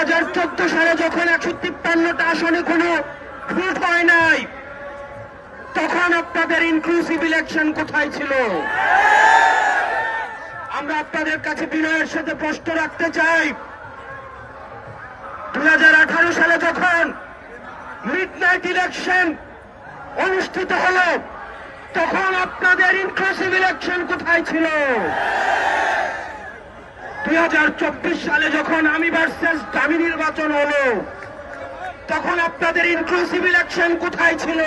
হাজার চোদ্দ সালে যখন একশো তিপ্পান্নটা আসনে কোনো ভোট হয় নাই, তখন আপনাদের ইনক্লুসিভ ইলেকশন কোথায় ছিল? আমরা আপনাদের কাছে বিনয়ের সাথে প্রশ্ন রাখতে চাই। দু হাজার আঠারো সালে যখন মিড নাইট ইলেকশন অনুষ্ঠিত হলো, তখন আপনাদের ইনক্লুসিভ ইলেকশন কোথায় ছিল? দু হাজার চব্বিশ সালে যখন আমি ভার্সেস নির্বাচন হলো, তখন আপনাদের ইনক্লুসিভ ইলেকশন কোথায় ছিল?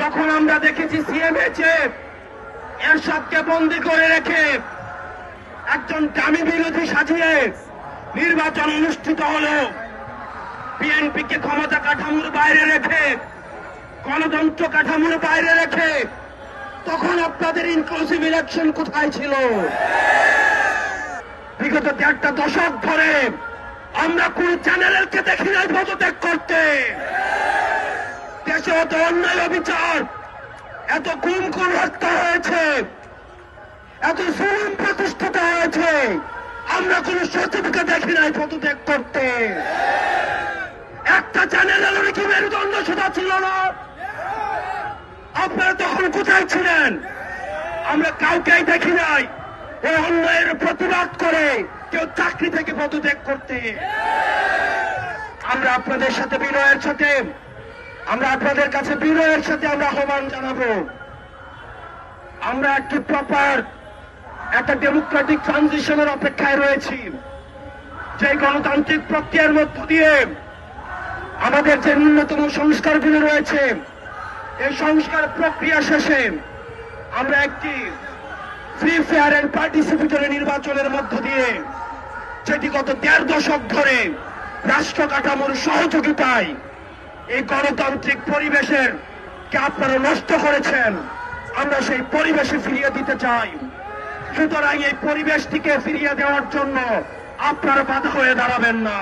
যখন আমরা দেখেছি সিএমএচে এরশাদকে বন্দি করে রেখে একজন দামি বিরোধী সাজিয়ে নির্বাচন অনুষ্ঠিত হলো। বিএনপিকে ক্ষমতা কাঠামোর বাইরে রেখে, গণতন্ত্র কাঠামোর বাইরে রেখে, তখন আপনাদের ইনক্লুসিভ ইলেকশন কোথায় ছিল? বিগত দেড়টা দশক ধরে আমরা কোন চ্যানেলকে দেখি নাই পদত্যাগ করতে। দেশে এত অন্যায় অবিচার, এত গুম কোন হত্যা হয়েছে, এত জুলুম প্রতিষ্ঠিত হয়েছে, আমরা কোন সচিবকে দেখি নাই পদত্যাগ করতে। একটা চ্যানেল চ্যানেলের কি মেরুদণ্ড সেটা ছিল না? আপনারা তখন কোথায় ছিলেন? আমরা কাউকেই দেখি নাই। ওই অন্যায়ের প্রতিবাদ করে কেউ চাকরি থেকে পদত্যাগ করতে। আমরা আপনাদের সাথে বিনয়ের সাথে, আমরা আপনাদের কাছে বিনয়ের সাথে আমরা আহ্বান জানাব। আমরা একটি প্রপার একটা ডেমোক্রেটিক ট্রানজিশনের অপেক্ষায় রয়েছি। যে গণতান্ত্রিক প্রক্রিয়ার মধ্য দিয়ে আমাদের যে ন্যূনতম সংস্কারগুলো রয়েছে, এই সংস্কার প্রক্রিয়া শেষে আমরা একটি ফ্রি ফেয়ার এন্ড পার্টিসিপেটরি নির্বাচনের মধ্য দিয়ে যেটি গত দেড় দশক ধরে রাষ্ট্র কাঠামোর সহযোগিতায় এই গণতান্ত্রিক পরিবেশের কে আপনারা নষ্ট করেছেন, আমরা সেই পরিবেশে ফিরিয়ে দিতে চাই। সুতরাং এই পরিবেশটিকে ফিরিয়ে দেওয়ার জন্য আপনারা বাধা হয়ে দাঁড়াবেন না।